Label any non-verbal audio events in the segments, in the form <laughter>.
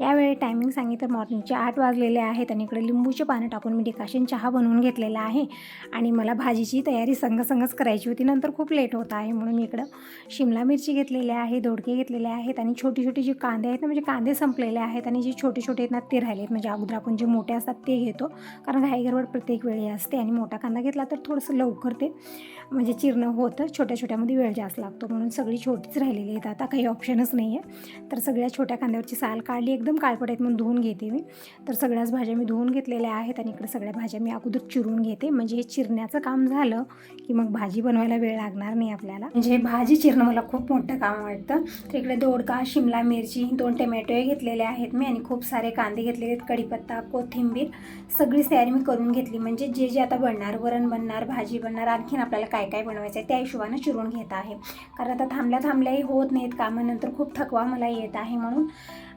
यावेळी टायमिंग सांगितलं मॉर्निंगचे आठ वाजलेले आहेत आणि इकडे लिंबूचे पानं टाकून मी डिकाशन चहा बनवून घेतलेला आहे. आणि मला भाजीची तयारी संघसंगच करायची होती. नंतर खूप लेट होत आहे म्हणून मी इकडं शिमला मिरची घेतलेली आहे दोडके घेतलेले आहेत आणि छोटी छोटी जी कांदे आहेत ना म्हणजे कांदे संपलेले आहेत आणि जे छोटे छोटे आहेत ना ते राहिले आहेत. म्हणजे अगोदर आपण जे मोठे असतात ते घेतो. कारण घाई प्रत्येक वेळी असते आणि मोठा कांदा घेतला तर थोडंसं लवकर ते म्हणजे चिरणं होतं. छोट्या छोट्यामध्ये वेळ जास्त लागतो. म्हणून सगळी छोटीच राहिलेली आहेत. आता काही ऑप्शनच नाही आहे तर सगळ्या छोट्या कांद्यावरची साल काढली. एक एकदम काळपट आहेत म्हणून धुवून घेते मी. तर सगळ्याच भाज्या मी धुवून घेतलेल्या आहेत आणि इकडे सगळ्या भाज्या मी अगोदर चिरून घेते. म्हणजे हे चिरण्याचं काम झालं की मग भाजी बनवायला वेळ लागणार नाही आपल्याला. म्हणजे भाजी चिरणं मला खूप मोठं काम वाटतं. तर इकडे दोडका शिमला मिरची दोन टोमॅटोही घेतलेले आहेत मी आणि खूप सारे कांदे घेतलेले आहेत. कढीपत्ता कोथिंबीर सगळी तयारी मी करून घेतली. म्हणजे जे जे आता बनणार वरण बनणार भाजी बनणार आणखीन आपल्याला काय काय बनवायचं आहे त्या हिशोबानं चिरून घेत आहे. कारण आता थांबल्या थांबल्याही होत नाहीत कामानंतर खूप थकवा मला येत आहे म्हणून.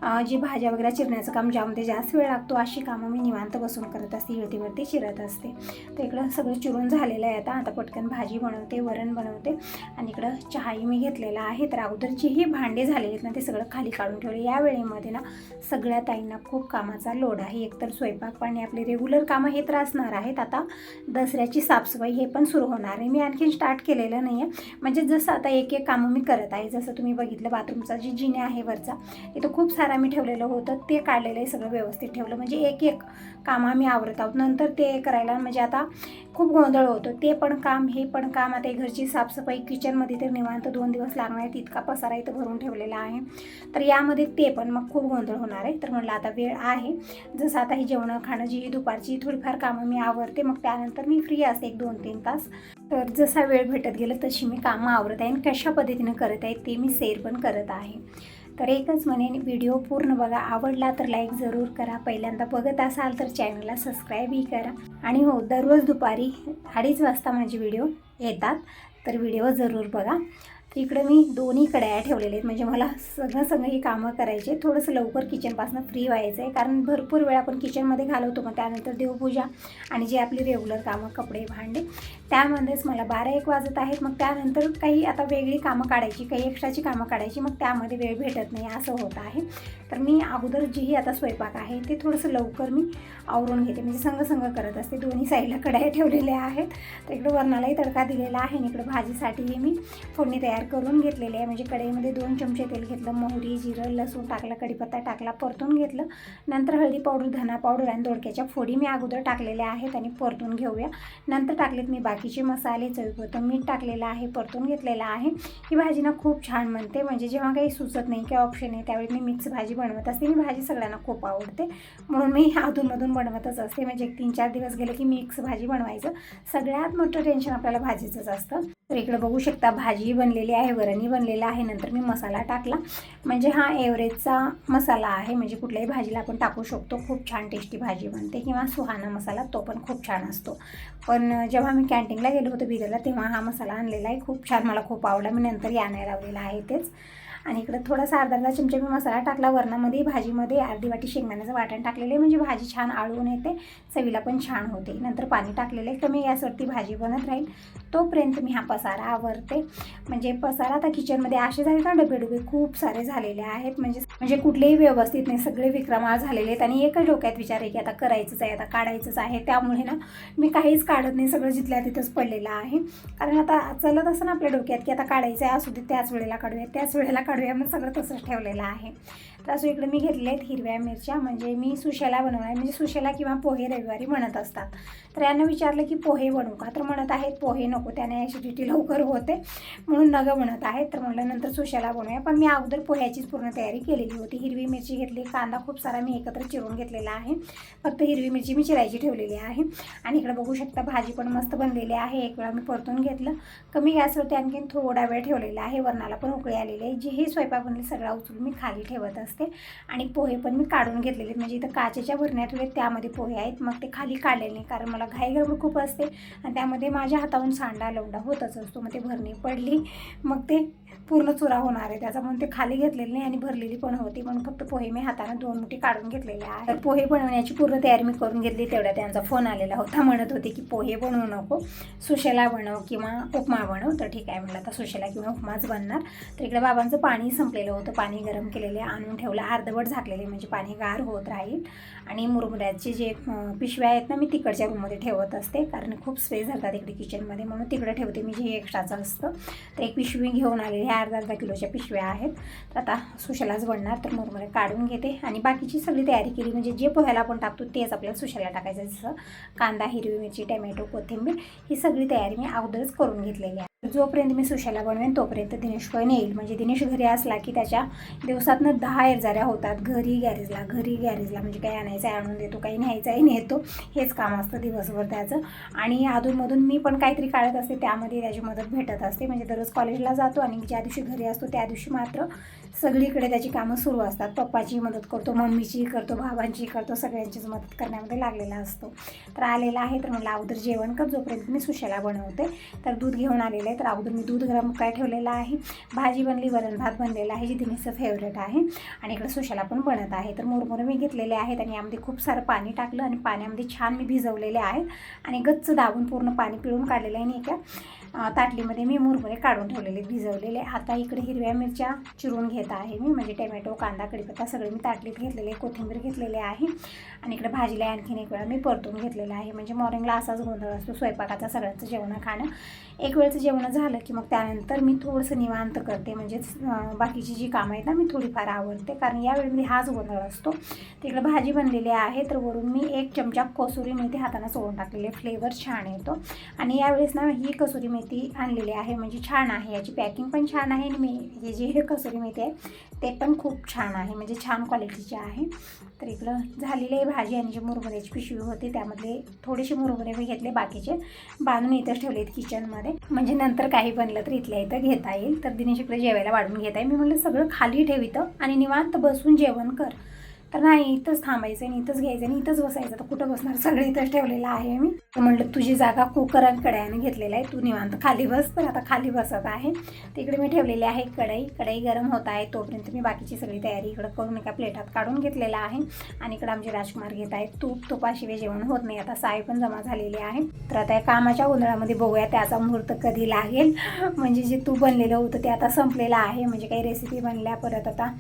जी भाज्या वगैरे चिरण्याचं काम ज्यामध्ये जास्त वेळ लागतो अशी कामं मी निवांत बसून करत असते हिळतीवरती चिरत असते. तर इकडं सगळं चिरून झालेलं आहे आता. आता पटकन भाजी बनवते वरण बनवते आणि इकडं चहाही मी घेतलेला आहे. तर अगोदरचेही भांडे झालेले आहेत ना ते सगळं खाली काढून ठेवले. या वेळेमध्ये ना सगळ्या ताईंना खूप कामाचा लोड आहे. एकतर स्वयंपाक पाणी आपले रेग्युलर कामं हे तर असणार आहेत. आता दसऱ्याची साफसफाई हे पण सुरू होणार आहे. मी आणखीन स्टार्ट केलेलं नाही आहे म्हणजे जसं आता एक एक कामं मी करत आहे. जसं तुम्ही बघितलं बाथरूमचा जी जिने आहे वरचा इथं खूप सारा मी ठेवलेलं होतं ते काढलेलं आहे सगळं व्यवस्थित ठेवलं. म्हणजे एक एक कामं आम्ही आवरत आहोत. नंतर ते करायला म्हणजे आता खूप गोंधळ होतो. ते पण काम हे पण काम. आता घरची साफसफाई किचनमध्ये तर निवांत दोन दिवस लागणार आहेत. इतका पसारा इथं भरून ठेवलेला आहे. तर यामध्ये ते पण मग खूप गोंधळ होणार आहे. तर म्हटलं आता वेळ आहे. जसं आता ही जेवणं खाणं जी दुपारची थोडीफार कामं मी आवरते. मग त्यानंतर मी फ्री असते एक दोन तीन तास. तर जसा वेळ भेटत गेला तशी मी कामं आवरत आहे आणि कशा पद्धतीनं करत आहे ते मी शेअर पण करत आहे. तर एकच म्हणेन व्हिडिओ पूर्ण बघा आवडला तर लाईक जरूर करा. पहिल्यांदा बघत असाल तर चॅनलला सबस्क्राईबही करा. आणि हो दररोज दुपारी अडीच वाजता माझे व्हिडिओ येतात. तर व्हिडिओ जरूर बघा. इकडं मी दोन्ही कड्या ठेवलेले आहेत. म्हणजे मला सगळं सगळं ही कामं करायचे थोडंसं लवकर किचनपासून फ्री व्हायचं आहे कारण भरपूर वेळ आपण किचनमध्ये घालवतो. मग त्यानंतर देवपूजा आणि जे आपली रेग्युलर कामं कपडे भांडे त्यामध्येच मला बारा एक वाजत आहेत. मग त्यानंतर काही आता वेगळी कामं काढायची काही एक्स्ट्राची कामं काढायची. मग त्यामध्ये वेळ भेटत नाही. असं होत आहे. तर मी अगोदर जेही आता स्वयंपाक आहे. ते थोडंसं लवकर मी आवरून घेते. म्हणजे संग संग करत असते. दोन्ही साईडला कढया ठेवलेल्या आहेत. तर इकडं वरणालाही तडका दिलेला आहे आणि इकडं भाजीसाठीही मी फोडणी तयार करून घेतलेले आहे. म्हणजे कढईमध्ये दोन चमचे तेल घेतलं मोहरी जिरं लसूण टाकला कढीपत्ता टाकला परतून घेतलं. नंतर हळदी पावडर धना पावडर आणि दोडक्याच्या फोडी मी अगोदर टाकलेल्या आहेत आणि परतून घेऊया. नंतर टाकलेत मी बाकीचे मसाले चवीपुरतं मीठ टाकलेलं आहे परतून घेतलेलं आहे. ही भाजी ना खूप छान बनते. म्हणजे जेव्हा काही सुचत नाही किंवा ऑप्शन आहे त्यावेळी मी मिक्स भाजी बनवत असते. ही भाजी सगळ्यांना खूप आवडते. म्हणून मी अधूनमधून बनवतच असते. म्हणजे एक तीन चार दिवस गेले की मिक्स भाजी बनवायचं. सगळ्यात मोठं टेन्शन आपल्याला भाजीचंच असतं. तर इकडे बघू शकता भाजी बनलेली आहे वरणी बनलेलं आहे नंतर मी मसाला टाकला. म्हणजे हा एव्हरेजचा मसाला आहे म्हणजे कुठल्याही भाजीला आपण टाकू शकतो. खूप छान टेस्टी भाजी बनते किंवा सुहाना मसाला तो पण खूप छान असतो. पण जेव्हा मी कॅन्टीनला गेलो होतो बिदरला तेव्हा हा मसाला आणलेला आहे. खूप छान मला खूप आवडला. मी नंतर आणायला लावलेला आहे तेच. आणि इकडं थोडासा अर्धा अर्धा चमचा मी मसाला टाकला. वरणामध्ये भाजीमध्ये अर्धी वाटी शेंगदाण्याचं वाटण टाकलेलं आहे. म्हणजे भाजी छान आळून येते चवीला पण छान होते. नंतर पाणी टाकलेलं आहे. कमी गॅसवरती भाजी बनत राहील. तोपर्यंत मी हा पसारा आवरते. म्हणजे पसारा आता किचनमध्ये असे झाले ना डबे खूप सारे झालेले आहेत. म्हणजे म्हणजे कुठलेही व्यवस्थित नाही. सगळे विक्रमाळ झालेले आहेत. आणि एकच डोक्यात विचार आहे की आता करायचंच आहे आता काढायचंच आहे. त्यामुळे ना मी काहीच काढत नाही. सगळं जिथल्या तिथंच पडलेलं आहे. कारण आता चलत असं ना आपल्या डोक्यात की आता काढायचं आहे असू दे त्याच वेळेला काढूया त्याच वेळेला काढू काढूया मग सगळं तसंच ठेवलेलं आहे. तर असो इकडे मी घेतले आहेत हिरव्या मिरच्या म्हणजे मी सुशेला बनवणार म्हणजे सुशेला किंवा पोहे रविवारी म्हणत असतात. तर यांना विचारलं की पोहे बनवू का? तर म्हणत आहेत पोहे नको त्याने ॲसिडिटी लवकर होते. म्हणून नगं म्हणत आहेत. तर म्हटलं नंतर सुशेला बनवूया. पण मी अगोदर पोह्याचीच पूर्ण तयारी केलेली होती. हिरवी मिरची घेतली कांदा खूप सारा मी एकत्र चिरून घेतलेला आहे. फक्त हिरवी मिरची मी चिरायची ठेवलेली आहे. आणि इकडे बघू शकता भाजी पण मस्त बनलेली आहे. एक वेळा मी परतून घेतलं. कमी गॅसवरती आणखीन थोडा वेळ ठेवलेला आहे. वरणाला पण उकळी आलेली आहे. जेही स्वयंपाक बनले सगळा उचलून मी खाली ठेवत असते. आणि पोहे पण मी काढून घेतलेले. आहेत. म्हणजे इथं काचेच्या भरण्यात ठेवले म्हणजे त्यामध्ये पोहे आहेत. मग ते खाली काढलेले नाही कारण मला घाई गडबड खूप असते. आणि त्यामध्ये माझ्या हाताहून सांडा लवडा होतच असतो. मग ते भरणी पडली. मग ते पूर्ण चुरा होणार आहे. त्याचा म्हणून ते खाली घेतलेली नाही आणि भरलेली पण होती. म्हणून फक्त पोहे मी हाताने दोन मुठी काढून घेतलेले आहे तर पोहे बनवण्याची पूर्ण तयारी मी करून घेतली. तेवढ्या त्यांचा फोन आलेला होता. म्हणत होते की पोहे बनवू नको. सुशेला बनव किंवा उपमा बनव. तर ठीक आहे म्हटलं आता सुशेला किंवा उपमाच बनणार. तर इकडे बाबांचं पाणी संपलेलं होतं. पाणी गरम केलेले आणून ठेवलं. अर्धवट झाकलेले म्हणजे पाणी गार होत राहील. आणि मुरमुऱ्याचे जे पिशव्या आहेत ना मी तिकडच्या रूममध्ये ठेवत असते. कारण खूप स्पेस झाला इकडे किचनमध्ये म्हणून तिकडे ठेवते मी जे एक्स्ट्राचं असतं. तर एक पिशवी घेऊन आलेली आहे. अर्धा अर्धा किलोच्या पिशव्या आहेत. तर आता सुशालाच बनणार तर मुरमुरे काढून घेते. आणि बाकीची सगळी तयारी केली म्हणजे जे पोह्याला आपण टाकतो तेच आपल्याला सुशाला टाकायचं जसं कांदा हिरवी मिरची टमॅटो कोथिंबीर ही सगळी तयारी मी अगोदरच करून घेतलेली आहे. जोपर्यंत मी सुशाला बनवेन तोपर्यंत दिनेश पण येईल. म्हणजे दिनेश घरी असला की त्याच्या दिवसातनं दहा एरजाऱ्या होतात. घरी गॅरेजला घरी गॅरेजला म्हणजे काही आणायचं आहे आणून देतो काही न्यायचंही नेतो. हेच काम असतं दिवसभर त्याचं. आणि अधूनमधून मी पण काहीतरी काढत असते. त्यामध्ये त्याची मदत भेटत असते. म्हणजे दररोज कॉलेजला जातो आणि ज्या दिवशी घरी असतो त्या दिवशी मात्र सगळीकडे त्याची कामं सुरू असतात. पप्पाची मदत करतो मम्मीची करतो भावांची करतो सगळ्यांचीच मदत करण्यामध्ये लागलेला असतो. तर आलेला आहे तर म्हटलं अगोदर जेवण कर जोपर्यंत मी सुशाला बनवते. तर दूध घेऊन आलेलं आहे तर अगोदर मी दूध गरम काय ठेवलेलं आहे? भाजी बनली वरण भात बनलेला आहे जी दिनेशचं फेवरेट आहे. आणि इकडे सुशाला पण बनत आहे. तर मुरमुरे मी घेतलेले आहेत आणि यामध्ये खूप सारं पाणी टाकलं आणि पाण्यामध्ये छान मी भिजवलेले आहेत आणि गच्च दाबून पूर्ण पाणी पिळून काढलेलं आहे आणि एका ताटलीमध्ये मी मुरमुरे काढून ठेवलेले भिजवलेले. आता इकडे हिरव्या मिरच्या चिरून घेत आहे मी. म्हणजे टमॅटो कांदा कडीपत्ता सगळे मी ताटलीत घेतलेले कोथिंबीर घेतलेले आहे. आणि इकडे भाजीला आणखीन एक वेळा मी परतून घेतलेलं आहे. म्हणजे मॉर्निंगला असाच गोंधळ असतो स्वयंपाकाचा सगळ्यांचं जेवणं खाणं. एक वेळचं जेवण झालं की मग त्यानंतर मी थोडंसं निवांत करते. म्हणजेच बाकीची जी कामं आहेत ना मी थोडीफार आवडते कारण यावेळी हाच गोंधळ असतो. तिकडे भाजी बनलेली आहे तर वरून मी एक चमचा कसुरी मेथी हाताने सोडून टाकलेली फ्लेवर छान येतो. आणि यावेळेस ना ही कसुरी मेथी आणलेली आहे. म्हणजे छान आहे. याची पॅकिंग पण छान आहे आणि मी हे जे हे कसुरी मेथी आहे? ते पण खूप छान आहे. म्हणजे छान क्वालिटीचे आहे. तर इकडं झालेली आहे भाजी आणि जे मुरमुऱ्याची पिशवी होती त्यामधले थोडेसे मुरमुरे मी घेतले. बाकीचे बांधून इथंच ठेवलेत किचनमध्ये म्हणजे नंतर काही बनलं तर इथल्या इथं घेता येईल. तर दिनेश इकडे जेवायला वाढून घेत आहे. मी म्हणलं सगळं खाली ठेवितं आणि निवांत बसून जेवण कर. तर नाही इथंच थांबायचं आणि इथंच घ्यायचं आणि इथंच बसायचं. तर कुठं बसणार? सगळं इथंच ठेवलेलं आहे मी. तर म्हणलं तुझी जागा कुकर आणि कढयाने घेतलेला आहे. तू निवांत खाली बस. तर आता खाली बसत आहे. तिकडे मी ठेवलेली आहे कढई. कढई गरम होत आहे. तोपर्यंत मी बाकीची सगळी तयारी इकडं करून एका प्लेटात काढून घेतलेला आहे. आणि इकडं आमचे राजकुमार घेत आहेत. तूप तुपाशिवाय जेवण होत नाही. आता साय पण जमा झालेली आहे. तर आता या कामाच्या गोंधळामध्ये बघूया त्याचा मुहूर्त कधी लागेल. म्हणजे जे तूप बनलेलं होतं ते आता संपलेलं आहे. म्हणजे काही रेसिपी बनल्या परत आता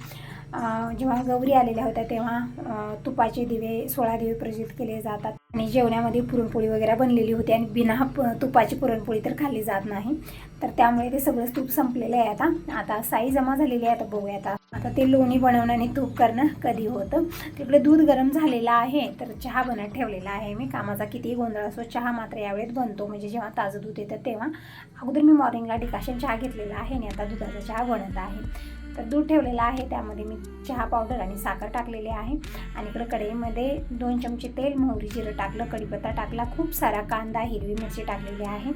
जेव्हा गौरी आलेल्या होत्या तेव्हा तुपाचे दिवे सोळा दिवे प्रज्वलित केले जातात. आणि जेवणामध्ये पुरणपोळी वगैरे बनलेली होती आणि बिना तुपाची पुरणपोळी तर खाल्ली जात नाही. तर त्यामुळे ते सगळं तूप संपलेलं आहे आता. आता साई जमा झालेली आहे आता बघूया आता. आता ते लोणी बनवणं आणि तूप करणं कधी होतं? तिकडे दूध गरम झालेलं आहे तर चहा बनत ठेवलेला आहे मी. कामाचा कितीही गोंधळ असो चहा मात्र यावेळेत बनतो. म्हणजे जेव्हा ताजं दूध येतं तेव्हा. अगोदर मी मॉर्निंगला डिकाशन चहा घेतलेला आहे आणि आता दुधाचा चहा बनत आहे. तर दूध ठेवलेलं आहे. त्यामध्ये मी चहा पावडर आणि साखर टाकलेली आहे. आणि इकडं कढईमध्ये दोन चमचे तेल मोहरी जिरं टाकलं कढीपत्ता टाकला खूप सारा कांदा हिरवी मिरची टाकलेली आहे.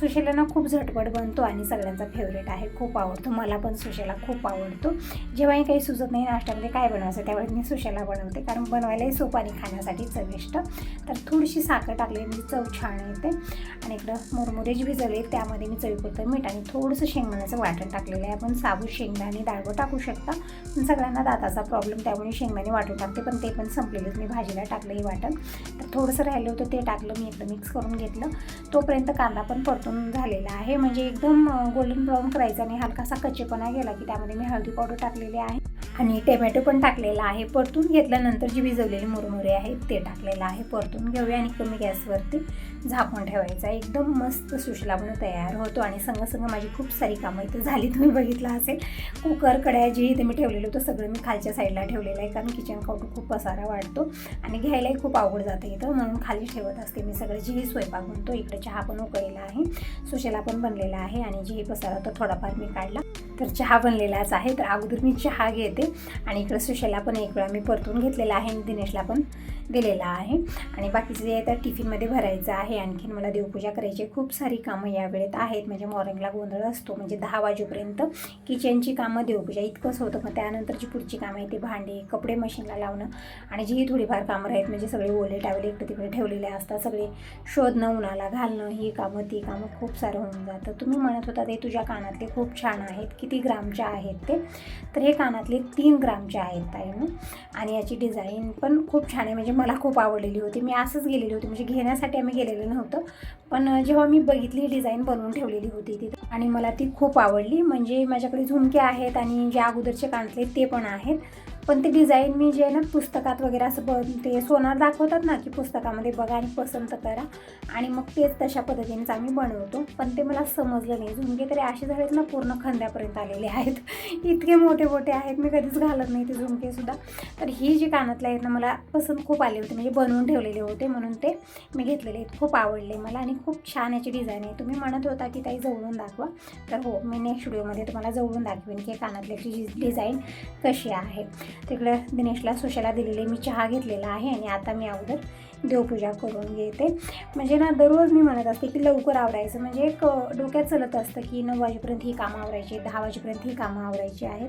सुशेलाना खूप झटपट बनतो आणि सगळ्यांचा फेवरेट आहे. खूप आवडतो. मला पण सुशेला खूप आवडतो. जेव्हाही काही सुचत नाही नाश्त्यामध्ये काय बनवायचं त्यावेळेस मी सुशेला बनवते. कारण बनवायलाही सोपं आणि खाण्यासाठी चविष्ट. तर थोडीशी साखर टाकली म्हणजे चव छान येते. आणि इकडं मुरमुरे जे भिजवले त्यामध्ये मी चवीपुरतं मीठ आणि थोडंसं शेंगदाण्याचं वाटण टाकलेलं आहे. आपण साबूत शेंगदाणे डाळवं टाकू शकता. पण सगळ्यांना दाताचा प्रॉब्लेम त्यामुळे शेंगदाणे वाटून टाकते पण ते पण संपलेलेच मी भाजीला टाकलं हे वाटण. तर थोडंसं राहिलं होतं ते टाकलं मी इकडं मिक्स करून घेतलं. तोपर्यंत कांदा पण परतून झालेला आहे. म्हणजे एकदम गोल्डन ब्राऊन करायचा आणि हलकासा कच्चेपणा गेला की त्यामध्ये मी हळदी पावडर टाकलेली आहे. आणि टोमॅटो पण टाकलेला आहे. परतून घेतल्यानंतर जी भिजवलेली मुरमुरे आहेत ते टाकलेलं आहे. परतून घेऊया आणि कमी गॅसवरती झाकून ठेवायचा. एकदम मस्त सुशला बनून तयार होतो आणि संग संग माझी खूप सारी कामं इथं झाली. तुम्ही बघितलं असेल. कुकर कड्या जे इथे मी ठेवलेलं होतं सगळं मी खालच्या साईडला ठेवलेलं आहे. कारण किचन काउंटर खूप पसारा वाटतो आणि घ्यायलाही खूप अवघड जाते इथं. म्हणून खाली ठेवत असते मी सगळं. जेही स्वयंपाक बनतो इकडे चहा पण उकळलेला आहे. सुशेला पण बनलेला आहे आणि जेही पसारा तो थोडाफार मी काढला. तर चहा बनलेलाच आहे. तर अगोदर मी चहा घेते. आणि इकडं सुशेला पण एक वेळा मी परतून घेतलेला आहे आणि दिनेशला पण. दिलेला आहे. आणि बाकीचे जे आहे तर टिफिनमध्ये भरायचं आहे आणखीन मला देवपूजा करायची खूप सारी कामं या वेळेत आहेत. म्हणजे मॉर्निंगला गोंधळ असतो म्हणजे दहा वाजेपर्यंत किचनची कामं देवपूजा इतकंच होतं. मग त्यानंतरची पुढची कामं आहे ते भांडे कपडे मशीनला लावणं आणि जी थोडीफार कामं आहेत म्हणजे सगळे ओले टावले इकडे तिकडे ठेवलेले असतात. सगळे शोधणं उन्हाला घालणं ही कामं ती कामं खूप सारं होऊन जातं. तुम्ही म्हणत होता ते तुझ्या कानातले खूप छान आहेत. किती ग्रामच्या आहेत ते? तर हे कानातले तीन ग्रामचे आहेत ताई. आणि याची डिझाईन पण खूप छान आहे. म्हणजे मला खूप आवडलेली होती. मी असंच गेलेली होती. म्हणजे घेण्यासाठी आम्ही गेलेलं नव्हतं. पण जेव्हा मी बघितली डिझाईन बनवून ठेवलेली होती तिथं आणि मला ती खूप आवडली. म्हणजे माझ्याकडे झुमके आहेत आणि जे अगोदरचे कांतले ते पण आहेत. पण ते डिझाईन मी जे आहे ना पुस्तकात वगैरे असं ब ते सोनार दाखवतात ना की पुस्तकामध्ये बघा आणि पसंत करा. आणि मग तेच तशा पद्धतीनेच आम्ही बनवतो. पण ते मला समजलं नाही. झुमके तरी असे झालेत ना पूर्ण खांद्यापर्यंत आलेले आहेत. <laughs> इतके मोठे मोठे आहेत. मी कधीच घालत नाही ते झुमकेसुद्धा तर ही जी कानातले आहेत ना मला पसंत खूप आले होते. म्हणजे बनवून ठेवलेले होते म्हणून ते मी घेतलेले आहेत. खूप आवडले मला आणि खूप छान याची डिझाईन आहे. तुम्ही म्हणत होता की ताई जवळून दाखवा. तर हो मी नेक्स्ट व्हिडिओमध्ये तुम्हाला जवळून दाखवेन की कानातल्याची डिझाईन कशी आहे. तिकडं दिनेशला सुशाला दिलेले मी चहा घेतलेला आहे आणि आता मी अगोदर देवपूजा करून घेते. म्हणजे ना दररोज मी म्हणत असते की लवकर आवरायचं. म्हणजे एक डोक्यात चलत असतं की नऊ वाजेपर्यंत ही कामं आवरायची दहा वाजेपर्यंत ही कामं आवरायची आहेत.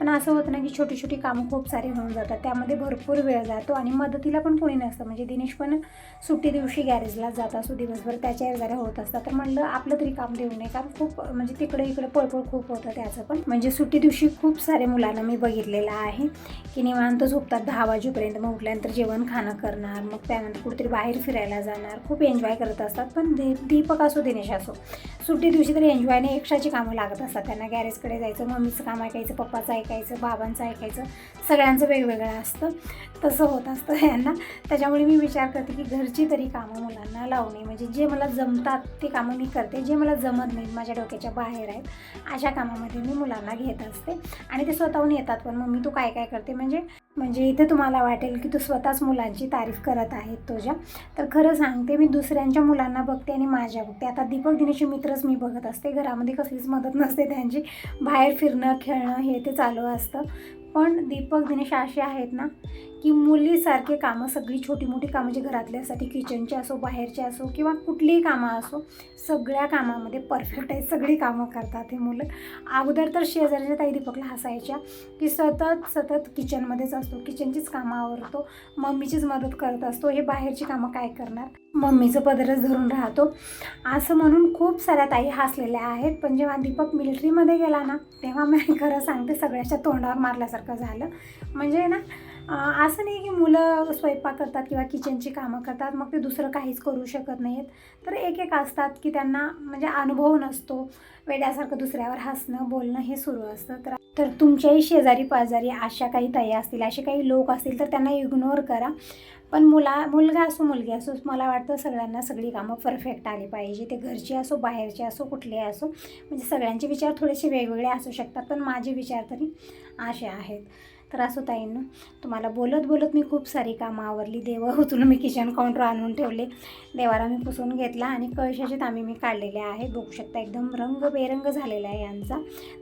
पण असं होतं ना की छोटी छोटी कामं खूप सारे होऊन जातात. त्यामध्ये भरपूर वेळ जातो आणि मदतीला पण कोणी नसतं. म्हणजे दिनेश पण सुट्टी दिवशी गॅरेजला जात असतो. दिवसभर त्याच्या वगैरे होत असतात तर म्हणलं आपलं तरी काम देऊ नये. कारण खूप म्हणजे तिकडे इकडे पळपळ खूप होतं त्याचं पण. म्हणजे सुट्टी दिवशी खूप सारे मुलांना मी बघितलेलं आहे की निवांत झोपतात दहा वाजेपर्यंत. मग उठल्यानंतर जेवण खाणं करणार. मग त्यानंतर कुठेतरी बाहेर फिरायला जाणार. खूप एन्जॉय करत असतात. पण दीपक असो दिनेश असो सुट्टी दिवशी तरी एन्जॉयने एक्स्ट्राची कामं लागत असतात. त्यांना गॅरेजकडे जायचं मम्मीचं काम ऐकायचं पप्पाचं ऐकायचं बाबांचं ऐकायचं सगळ्यांचं वेगवेगळं असतं. तसं होत असतं यांना. त्याच्यामुळे मी विचार करते की घरची तरी कामं मुलांना लावणे. म्हणजे जे मला जमतात ते कामं मी करते. जे मला जमत नाहीत माझ्या डोक्याच्या बाहेर आहेत अशा कामामध्ये मी मुलांना घेत असते. आणि ते स्वतःहून येतात. पण मम्मी तू काय काय करते? म्हणजे म्हणजे इथे तुम्हाला वाटेल की तू स्वतःच मुलांची तारीफ करत आहे. तुझ्या. तर खरं सांगते मी दुसऱ्यांच्या मुलांना बघते आणि माझ्या बघते. आता दीपक दिनेशचे मित्रच मी बघत असते. घरामध्ये कसलीच मदत नसते त्यांची. बाहेर फिरणं खेळणं हे ते चालू असतं. पण दीपक दिनेश असे आहेत ना की मुलीसारखे कामं सगळी छोटी मोठी कामं जी घरातल्यासाठी किचनची असो बाहेरची असो किंवा कुठलीही कामं असो सगळ्या कामामध्ये परफेक्ट आहेत. सगळी कामं करतात हे मुलं. अगोदर तर शेजारच्या ताई दीपकला हसायच्या की सतत सतत किचनमध्येच असतो. किचनचीच कामं आवरतो. मम्मीचीच मदत करत असतो. हे बाहेरची कामं काय करणार? मम्मीचं पदरच धरून राहतो. असं म्हणून खूप साऱ्या ताई हसलेल्या आहेत. पण जेव्हा दीपक मिलिटरीमध्ये गेला ना तेव्हा मी खरं सांगते सगळ्याच्या तोंडावर मारल्यासारखं झालं. म्हणजे ना असं नाही की मुलं स्वयंपाक करतात किंवा किचनची कामं करतात मग ते दुसरं काहीच करू शकत नाहीत. तर एक एक असतात की त्यांना म्हणजे अनुभव नसतो वेड्यासारखं दुसऱ्यावर हसणं बोलणं हे सुरू असतं. तर तर तुमच्याही शेजारी पाजारी अशा काही ताई असतील असे काही लोक असतील तर त्यांना इग्नोर करा. पण मुला मुलगा असो मुलगी असो मला वाटतं सगळ्यांना सगळी कामं परफेक्ट आली पाहिजे. ते घरची असो बाहेरचे असो कुठले असो म्हणजे सगळ्यांचे विचार थोडेसे वेगवेगळे असू शकतात पण माझे विचार तरी असे आहेत. तर असो ताईंनो तुम्हाला बोलत बोलत मी खूप सारी कामं आवरली. देव हो, उचलून मी किचन काउंटर आणून ठेवले. देवाला मी पुसून घेतला आणि कळशाचे तांबे मी काढलेले आहेत. बघू शकता एकदम रंग बेरंग झालेला आहे यांचा.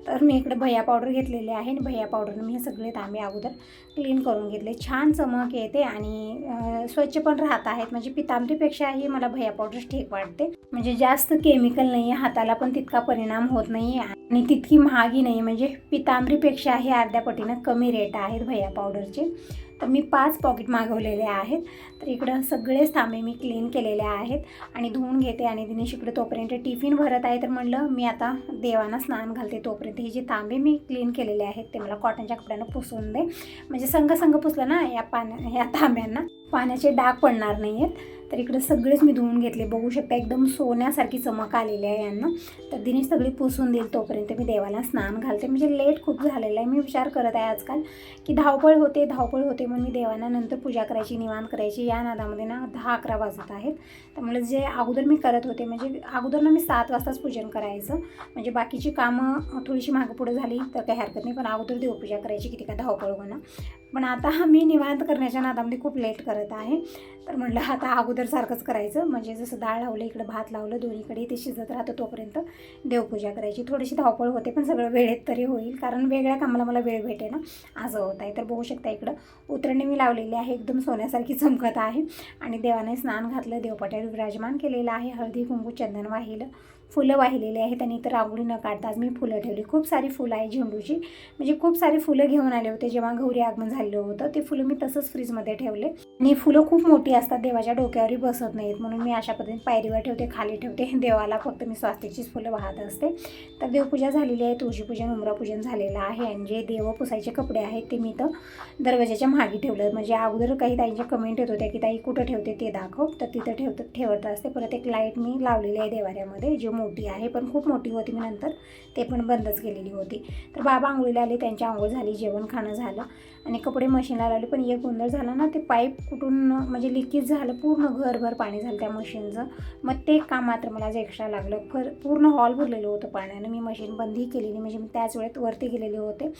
तर मी इकडे भैया पावडर घेतलेले आहे आणि भैया पावडरने मी हे सगळे तांबे अगोदर क्लीन करून घेतले. छान चमक येते आणि स्वच्छ पण राहत आहेत. म्हणजे पितांबरीपेक्षाही मला भैया पावडर ठीक वाटते. म्हणजे जास्त केमिकल नाही आहे हाताला पण तितका परिणाम होत नाही आणि तितकी महागी नाही म्हणजे पितांबरीपेक्षाही अर्ध्या पटीनं कमी रेट आहेत भैया पावडरचे तर मी पाच पॉकेट मागवलेले आहेत. तर इकडं सगळेच थांबे मी क्लीन केलेले आहेत. आणि धुवून घेते आणि दिनेश इकडे तोपर्यंत टिफिन भरत आहे. तर म्हणलं मी आता देवांना स्नान घालते तोपर्यंत. हे जे तांबे मी क्लीन केलेले आहेत. ते मला कॉटनच्या कपड्यानं पुसून दे. म्हणजे संघ संघ पुसलं ना या पाण्या या तांब्यांना पाण्याचे डाग पडणार नाही आहेत तर इकडे सगळेच मी धुवून घेतले. बघू शकता एकदम सोन्यासारखी चमक आलेली आहे यांना. तर दिनेश सगळी पुसून देईल तोपर्यंत मी देवाला स्नान घालते. म्हणजे लेट खूप झालेलं आहे. मी विचार करत आहे आजकाल की धावपळ होते धावपळ होते म्हणून मी देवांना नंतर पूजा करायची निवांत करायची. या नादामध्ये ना दहा अकरा वाजत आहेत. त्यामुळे जे अगोदर मी करत होते म्हणजे अगोदर ना मी सात वाजताच पूजन करायचं. म्हणजे बाकीची कामं थोडीशी मागपुढं झाली तर काही हरकत नाही. पण अगोदर देवपूजा करायची किती का धावपळ होणं. पण आता मी निवांत करण्याच्या नादामध्ये खूप लेट करत आहे. तर म्हटलं आता अगोदर सारखंच करायचं. म्हणजे जसं डाळ लावलं इकडं भात लावलं दोन्हीकडे ते शिजत राहतं तोपर्यंत देवपूजा करायची. थोडीशी धावपळ होते पण सगळं वेळेत तरी होईल. कारण वेगळ्या कामाला मला वेळ भेटे ना. असं होत आहे. तर बघू शकता इकडं उतरणी मी लावलेली आहे. एकदम सोन्यासारखी चमकत आहे. आणि देवाने स्नान घातलं देवपाट्यावर विराजमान केलेलं आहे. हळदी कुंकू चंदन वाहिलं. फुलं वाहिलेली आहेत आणि इथं रांगोळी न काढता आज मी फुलं ठेवली. खूप सारी फुलं आहे झेंडूची. म्हणजे खूप सारी फुलं घेऊन आले होते जेव्हा गौरी आगमन झालेलं होतं. ते फुलं मी तसंच फ्रीजमध्ये ठेवले. आणि फुलं खूप मोठी असतात देवाच्या डोक्यावरही बसत नाहीत. म्हणून मी अशा पद्धतीने पायरीवर ठेवते खाली ठेवते. <laughs> देवाला फक्त मी स्वास्तिकचीच फुलं वाहत असते. तर देवपूजा झालेली आहे तुळशीपूजन उमरापूजन झालेलं आहे. आणि जे देव पुसायचे कपडे आहेत ते मी तर दरवाजाच्या मागे ठेवलं. म्हणजे अगोदर काही ताईंच्या कमेंट येत होत्या की ताई कुठं ठेवते ते दाखव. तर तिथं ठेवत ठेवत असते. परत एक लाइट मी लावलेली आहे देवाऱ्यामध्ये जे मोठी आहे पण खूप मोठी होती मी नंतर. ते पण बंदच केलेली होती. तर बाबा आंघोळीला आले त्यांची आंघोळ झाली जेवण खाणं झालं आणि कपडे मशीनला लावले पण एक गोंधळ झाला ना ते पाईप कुठून म्हणजे लिकेज झालं पूर्ण घरभर पाणी झालं त्या मशीनचं. मग ते काम मात्र मला जे एक्स्ट्रा लागलं. फर पूर्ण हॉल भरलेलं होतं पाण्यानं. मी मशीन बंदही केलेली म्हणजे मी त्याच वेळेत वरती गेलेले होते.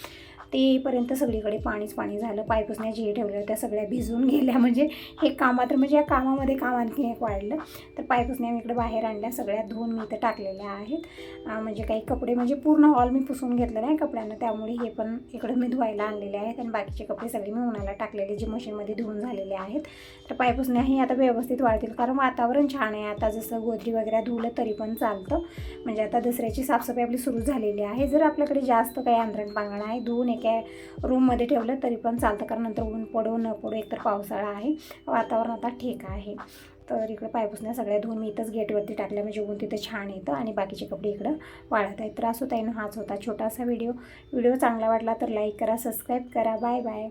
तेपर्यंत सगळीकडे पाणीच पाणी झालं. पायपुसण्या जे ठेवल्या त्या सगळ्या भिजून गेल्या. म्हणजे हे कामा तर म्हणजे या कामामध्ये काम आणखी एक वाढलं. तर पायपुसण्या मी इकडे बाहेर आणल्या. सगळ्या धुवून मी इथं टाकलेल्या आहेत. म्हणजे काही कपडे म्हणजे पूर्ण हॉल मी पुसून घेतलेलं आहे कपड्यांना. त्यामुळे हे पण इकडं मी धुवायला आणलेले आहेत आणि बाकीचे कपडे सगळे मी उन्हाला टाकलेले जे मशीनमध्ये धुवून झालेले आहेत. तर पायपुसण्याही आता व्यवस्थित वाढतील. कारण वातावरण छान आहे. आता जसं गोदरी वगैरे धुवलं तरी पण चालतं. म्हणजे आता दसऱ्याची साफसफाई आपली सुरू झालेली आहे. जर आपल्याकडे जास्त काही आंधरण पांगण आहे धुवून एक रूममध्ये ठेवलं तरी पण चालतं कारण नंतर ऊन पडू न पडू एकतर पावसाळा आहे. वातावरण आता ठीक आहे. तर इकडं पायपुसण्या सगळ्या धुवून मी इथंच गेटवरती टाकल्या म्हणजे ऊन तिथं छान येतं आणि बाकीचे कपडे इकडं वाळत आहेत. तर असो ताईनं हाच होता छोटासा व्हिडिओ व्हिडिओ चांगला वाटला तर लाईक करा सबस्क्राईब करा. Bye bye